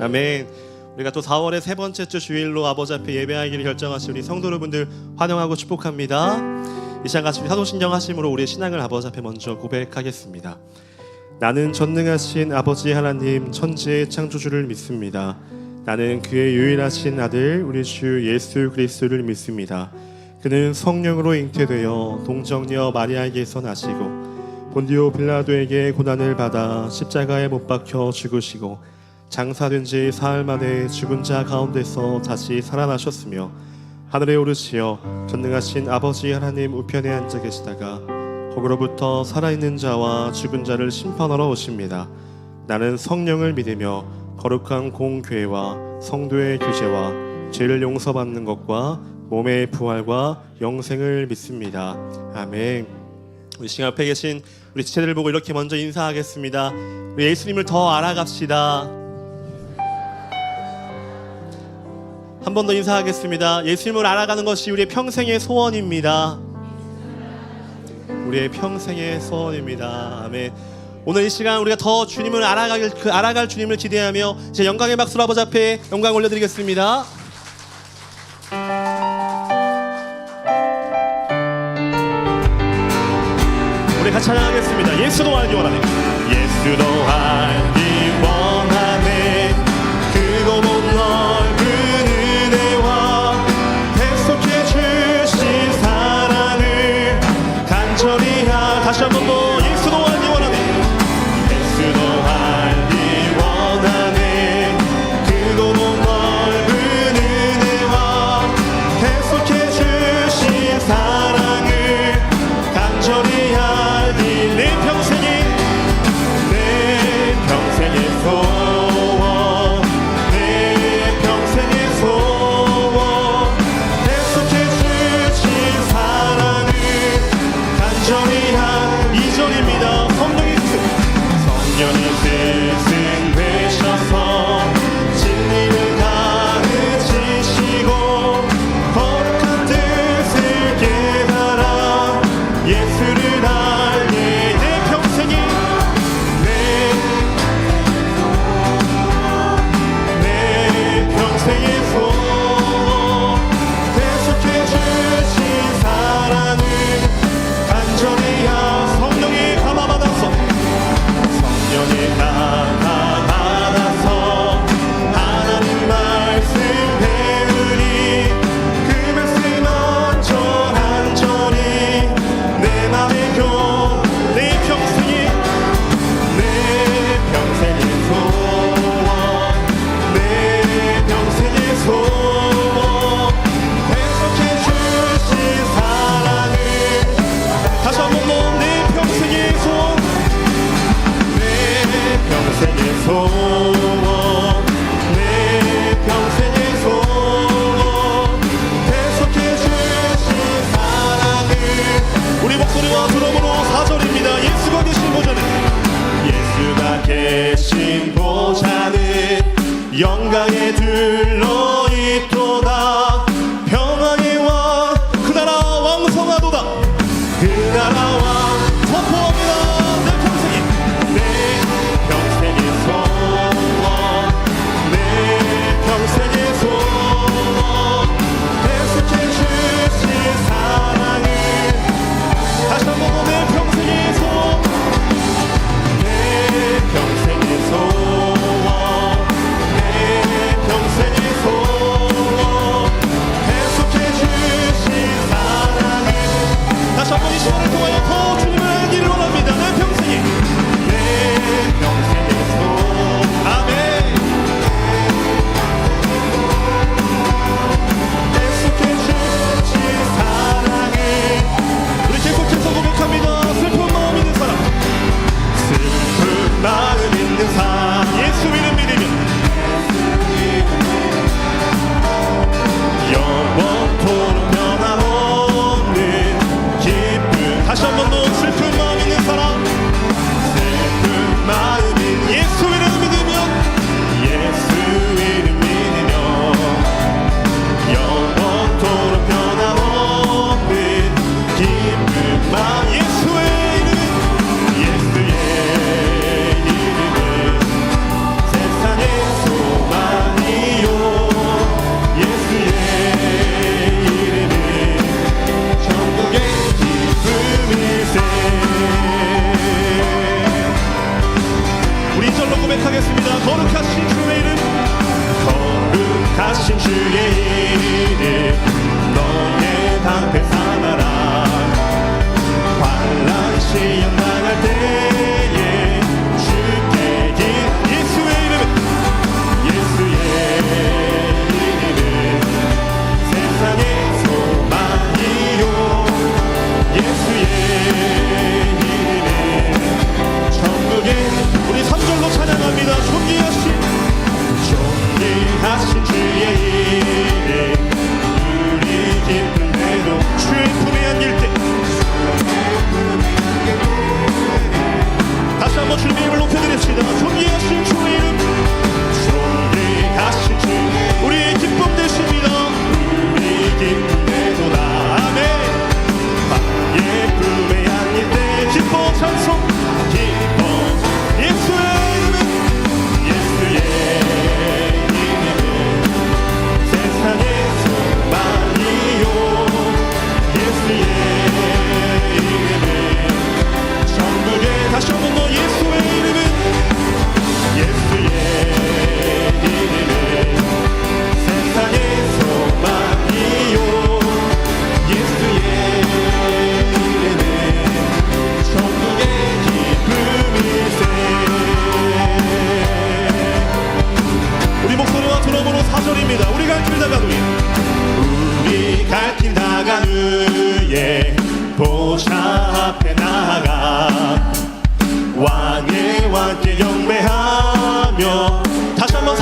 아멘. 우리가 또 4월의 세 번째 주 주일로 아버지 앞에 예배하기를 결정하신 우리 성도 여러분들 환영하고 축복합니다. 이 시간 같이 사도신경 하심으로 우리의 신앙을 아버지 앞에 먼저 고백하겠습니다. 나는 전능하신 아버지 하나님 천지의 창조주를 믿습니다. 나는 그의 유일하신 아들 우리 주 예수 그리스도를 믿습니다. 그는 성령으로 잉태되어 동정녀 마리아에게서 나시고 본디오 빌라도에게 고난을 받아 십자가에 못 박혀 죽으시고 장사된 지 사흘 만에 죽은 자 가운데서 다시 살아나셨으며 하늘에 오르시어 전능하신 아버지 하나님 우편에 앉아 계시다가 거기로부터 살아있는 자와 죽은 자를 심판하러 오십니다. 나는 성령을 믿으며 거룩한 공교회와 성도의 교제와 죄를 용서받는 것과 몸의 부활과 영생을 믿습니다. 아멘. 우리 시간 앞에 계신 우리 지체들을 보고 이렇게 먼저 인사하겠습니다. 우리 예수님을 더 알아갑시다. 한 번 더 인사하겠습니다. 예수님을 알아가는 것이 우리의 평생의 소원입니다. 우리의 평생의 소원입니다. 아멘. 오늘 이 시간 우리가 더 주님을 알아갈 그 알아갈 주님을 기대하며 제 영광의 박수로 아버지 앞에 영광 올려드리겠습니다. 우리 같이 찬양하겠습니다. 예수도 알기 원하네. 예수도 알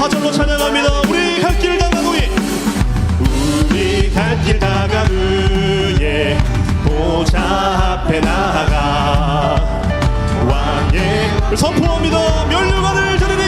저절로 찬양합니다. 우리 갓길 다가오니 우리 갓길 다가오니 보좌 앞에 나가 왕의 선포합니다. 면류관을 드리니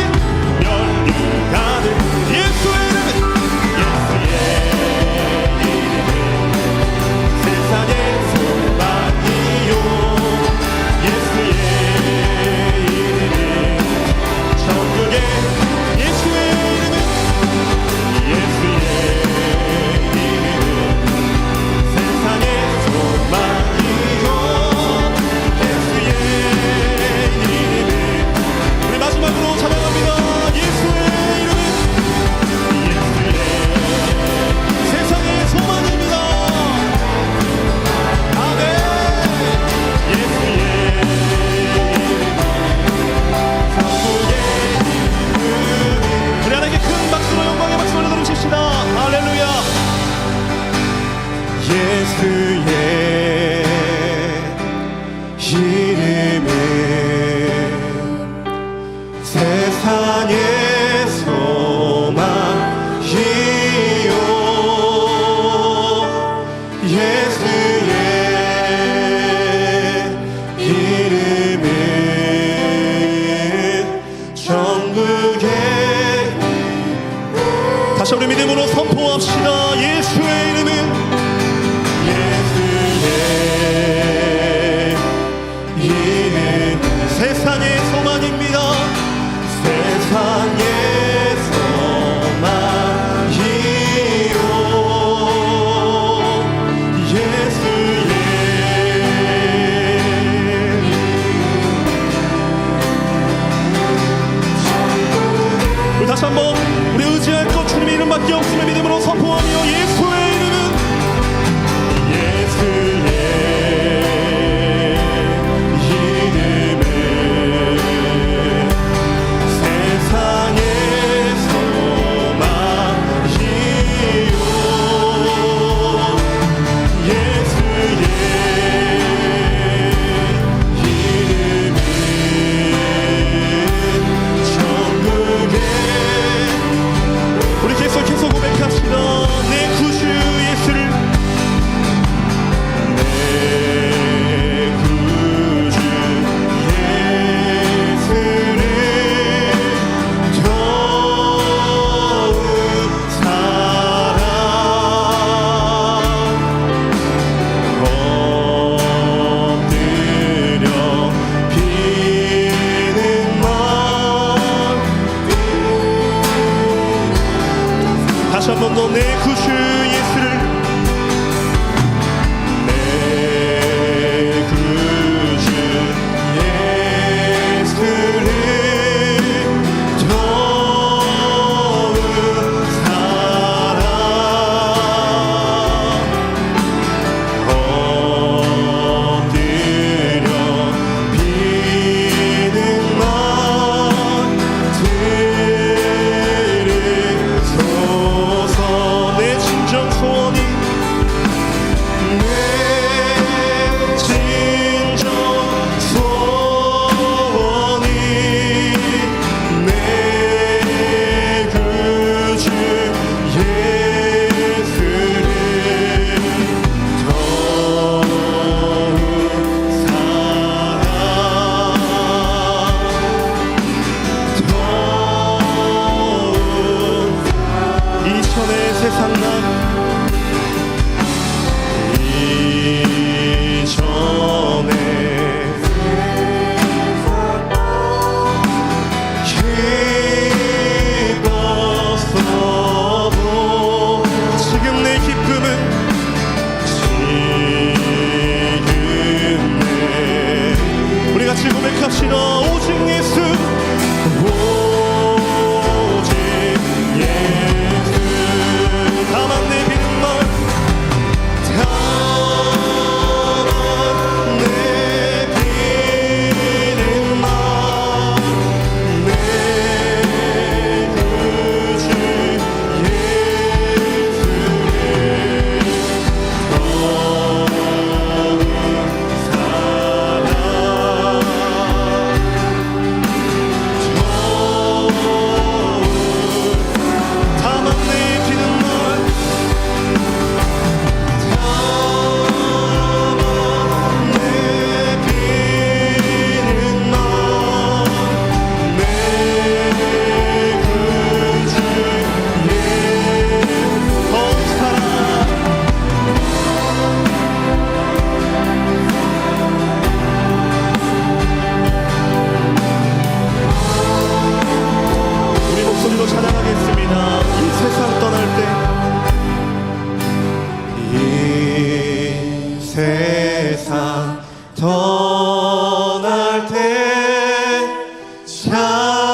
love.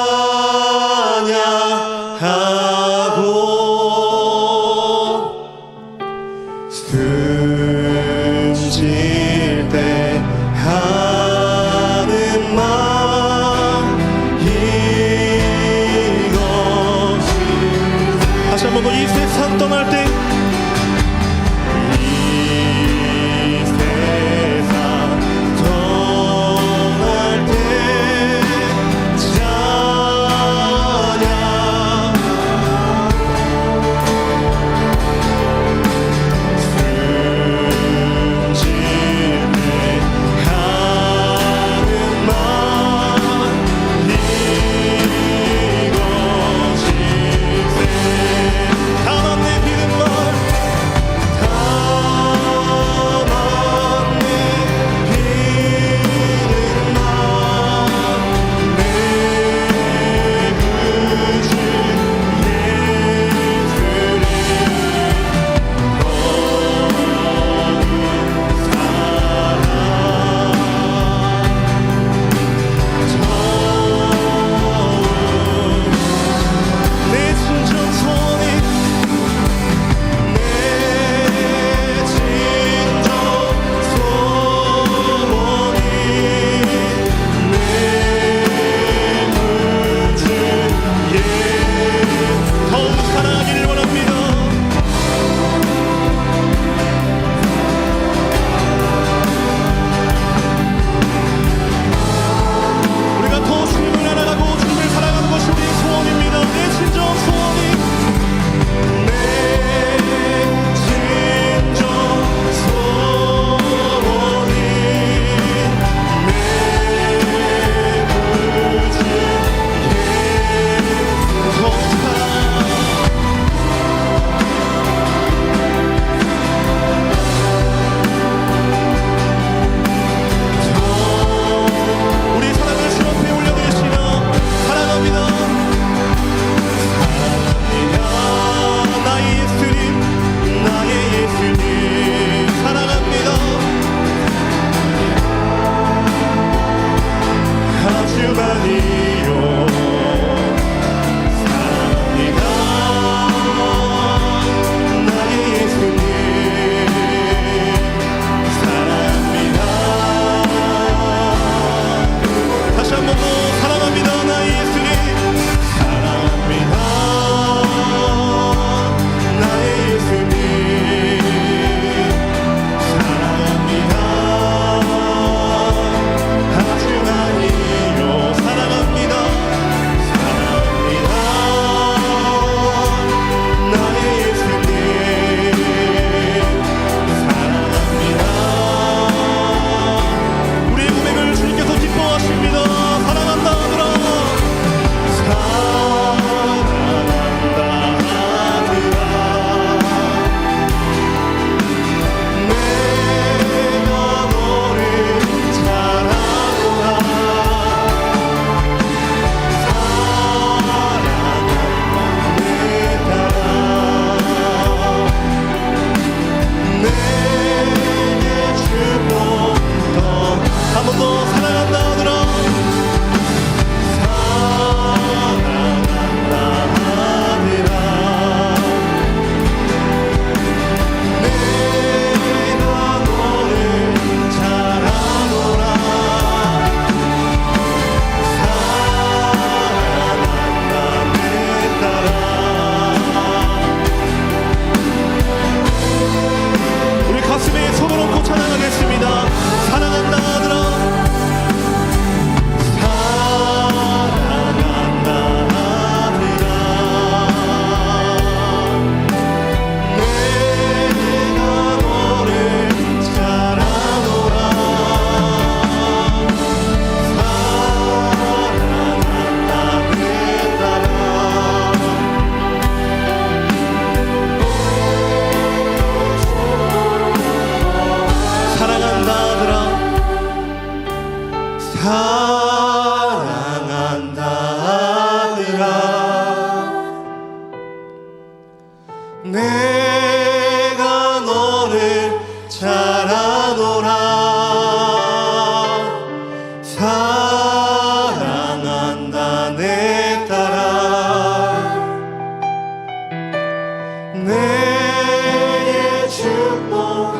내의 축복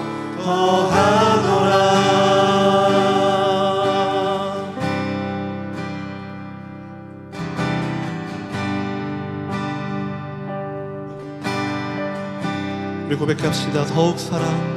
더하노라. 우리 고백합시다. 더욱 사랑.